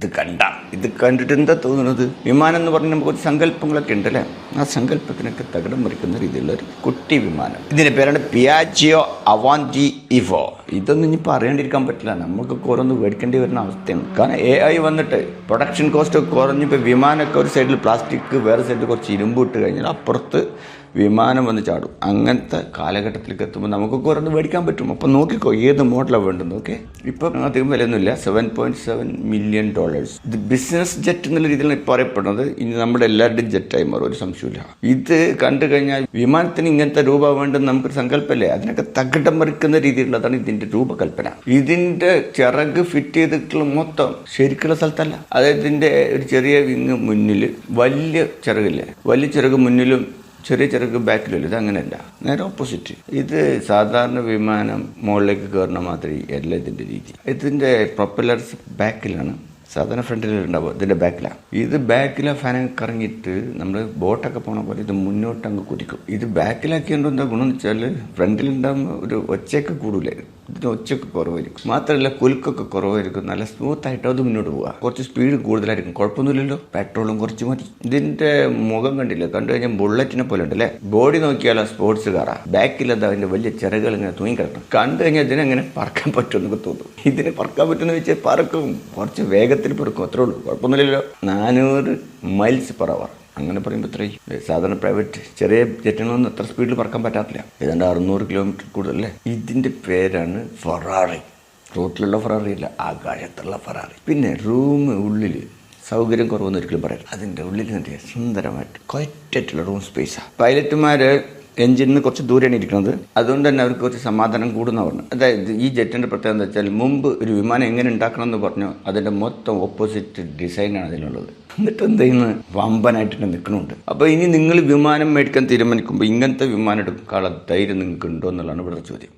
ഇത് കണ്ട ഇത് കണ്ടിട്ട് എന്താ തോന്നുന്നത്? വിമാനം എന്ന് പറഞ്ഞാൽ നമുക്ക് ഒരു സങ്കല്പങ്ങളൊക്കെ ഉണ്ടല്ലേ? ആ സങ്കല്പത്തിനൊക്കെ തകിടം മറിക്കുന്ന രീതിയിലുള്ള ഒരു കുട്ടി വിമാനം. ഇതിന്റെ പേരാണ് പിയാജിയോ അവാന്റി ഇവോ ഇതൊന്നും ഇനി അറിയാണ്ടിരിക്കാൻ പറ്റില്ല. നമുക്കൊക്കെ ഓരോന്ന് മേടിക്കേണ്ടി വരുന്ന അവസ്ഥയാണ്. കാരണം എ ഐ വന്നിട്ട് പ്രൊഡക്ഷൻ കോസ്റ്റ് ഒക്കെ കുറഞ്ഞിപ്പോൾ വിമാനമൊക്കെ ഒരു സൈഡിൽ പ്ലാസ്റ്റിക് വേറെ സൈഡിൽ കുറച്ച് ഇരുമ്പ് ഇട്ട് കഴിഞ്ഞാൽ അപ്പുറത്ത് വിമാനം വന്ന് ചാടും. അങ്ങനത്തെ കാലഘട്ടത്തിലേക്ക് എത്തുമ്പോൾ നമുക്കൊക്കെ ഓരോന്ന് മേടിക്കാൻ പറ്റും. അപ്പം നോക്കിക്കോ ഏത് മോഡലാണ് വേണ്ടത്? ഓക്കെ ഇപ്പം അധികം വിലയൊന്നുമില്ല. Seven point seven million dollars ഇത് ബിസിനസ് ജെറ്റ് എന്നുള്ള രീതിയിലാണ് ഇപ്പോൾ അറിയപ്പെടുന്നത്. ഇനി നമ്മുടെ എല്ലാവരുടെയും ജെറ്റായി മാറും ഒരു സംശയമില്ല ഇത് കണ്ടു കഴിഞ്ഞാൽ വിമാനത്തിന് ഇങ്ങനത്തെ രൂപ വേണ്ടെന്ന് നമുക്കൊരു സങ്കല്പമല്ലേ? അതിനൊക്കെ തകിടം മറിക്കുന്ന രീതിയിലുള്ളതാണ് ഇതിന്റെ രൂപകൽപ്പന. ഇതിന്റെ ചിറക് ഫിറ്റ് ചെയ്തിട്ടുള്ള മൊത്തം ശരിക്കുള്ള സ്ഥലത്തല്ല. അതായത് ഇതിന്റെ ഒരു ചെറിയ വിങ് മുന്നിൽ വലിയ ചിറകില്ലേ? വലിയ ചിറക് മുന്നിലും ചെറിയ ചെറുക്ക് ബാക്കിലല്ലോ ഇത് അങ്ങനെയല്ല. നേരെ ഓപ്പോസിറ്റ്. ഇത് സാധാരണ വിമാനം മുകളിലേക്ക് കയറുന്ന മാതിരി അല്ല ഇതിന്റെ രീതി. ഇതിന്റെ പ്രൊപ്പലർസ് ബാക്കിലാണ്. സാധാരണ ഫ്രണ്ടിൽ ഉണ്ടാവും ഇതിന്റെ ബാക്കിലാണ് ഇത് ബാക്കിലെ ഫാൻ കറങ്ങിയിട്ട് നമ്മൾ ബോട്ടൊക്കെ പോണ പോലെ ഇത് മുന്നോട്ട് അങ്ങ് കുതിക്കും. ഇത് ബാക്കിലാക്കിയതുകൊണ്ട് എന്താ ഗുണം എന്ന് വെച്ചാൽ ഫ്രണ്ടിലുണ്ടാകുമ്പോൾ ഒരു ഒച്ചയൊക്കെ കൂടൂലേ? ഇതിന് ഒച്ചയൊക്കെ കുറവായിരിക്കും. മാത്രമല്ല കുലുക്കൊക്കെ കുറവായിരിക്കും. നല്ല സ്മൂത്ത് ആയിട്ട് അത് മുന്നോട്ട് പോവുക. കുറച്ച് സ്പീഡ് കൂടുതലായിരിക്കും. കുഴപ്പമൊന്നുമില്ലല്ലോ? പെട്രോളും കുറച്ച് മതി. ഇതിന്റെ മുഖം കണ്ടില്ല? കണ്ടു കഴിഞ്ഞാൽ ബുള്ളറ്റിനെ പോലെ ഉണ്ടല്ലേ? ബോഡി നോക്കിയാലോ സ്പോർട്സ് കാറാ ബാക്കിൽ എന്താ അതിന്റെ വലിയ ചിറകൾ ഇങ്ങനെ തൂങ്ങി കിടക്കും കണ്ടു കഴിഞ്ഞാൽ ഇതിനെങ്ങനെ പറക്കാൻ പറ്റുമെന്നൊക്കെ തോന്നും. ഇതിന് പറക്കാൻ പറ്റുമെന്ന് വെച്ചാൽ പറക്കും. കുറച്ച് വേഗത്തിൽ പറക്കും. അത്രേ ഉള്ളൂ. കുഴപ്പമൊന്നുമില്ലല്ലോ. നാനൂറ് മൈൽസ് പെർ അവർ അങ്ങനെ പറയുമ്പോൾ ഇത്രയും സാധാരണ പ്രൈവറ്റ് ചെറിയ ജെറ്റിനൊന്നും അത്ര സ്പീഡിൽ പറക്കാൻ പറ്റാത്തില്ല. ഏതാണ്ട് അറുന്നൂറ് കിലോമീറ്റർ കൂടുതലല്ലേ? ഇതിന്റെ പേരാണ് ഫെറാറി റോട്ടിലുള്ള ഫെറാറി അല്ല ആകാശത്തുള്ള ഫെറാറി പിന്നെ റൂം ഉള്ളിൽ സൗകര്യം കുറവെന്ന് ഒരിക്കലും പറയാം അതിന്റെ ഉള്ളിൽ ചെയ്യാം? സുന്ദരമായിട്ട് ക്വയറ്റായിട്ടുള്ള റൂം സ്പേസാണ് പൈലറ്റുമാർ എഞ്ചിനിന്ന് കുറച്ച് ദൂരെയാണ് ഇരിക്കുന്നത്. അതുകൊണ്ട് തന്നെ അവർക്ക് കുറച്ച് സമാധാനം കൂടുന്ന പറഞ്ഞു അതായത് ഈ ജെറ്റിന്റെ പ്രത്യേകത എന്താ വെച്ചാൽ മുമ്പ് ഒരു വിമാനം എങ്ങനെ ഉണ്ടാക്കണം എന്ന് പറഞ്ഞു അതിന്റെ മൊത്തം ഓപ്പോസിറ്റ് ഡിസൈനാണ് അതിനുള്ളത് എന്നിട്ട് എന്ത് ചെയ്യുന്നു? വമ്പനായിട്ട് തന്നെ നിൽക്കണുണ്ട് അപ്പോൾ ഇനി നിങ്ങൾ വിമാനം മേടിക്കാൻ തീരുമാനിക്കുമ്പോൾ ഇങ്ങനത്തെ വിമാനം എടുക്കാനുള്ള ധൈര്യം നിങ്ങൾക്ക് ഉണ്ടോ എന്നുള്ളതാണ് ഇവിടെ ചോദ്യം.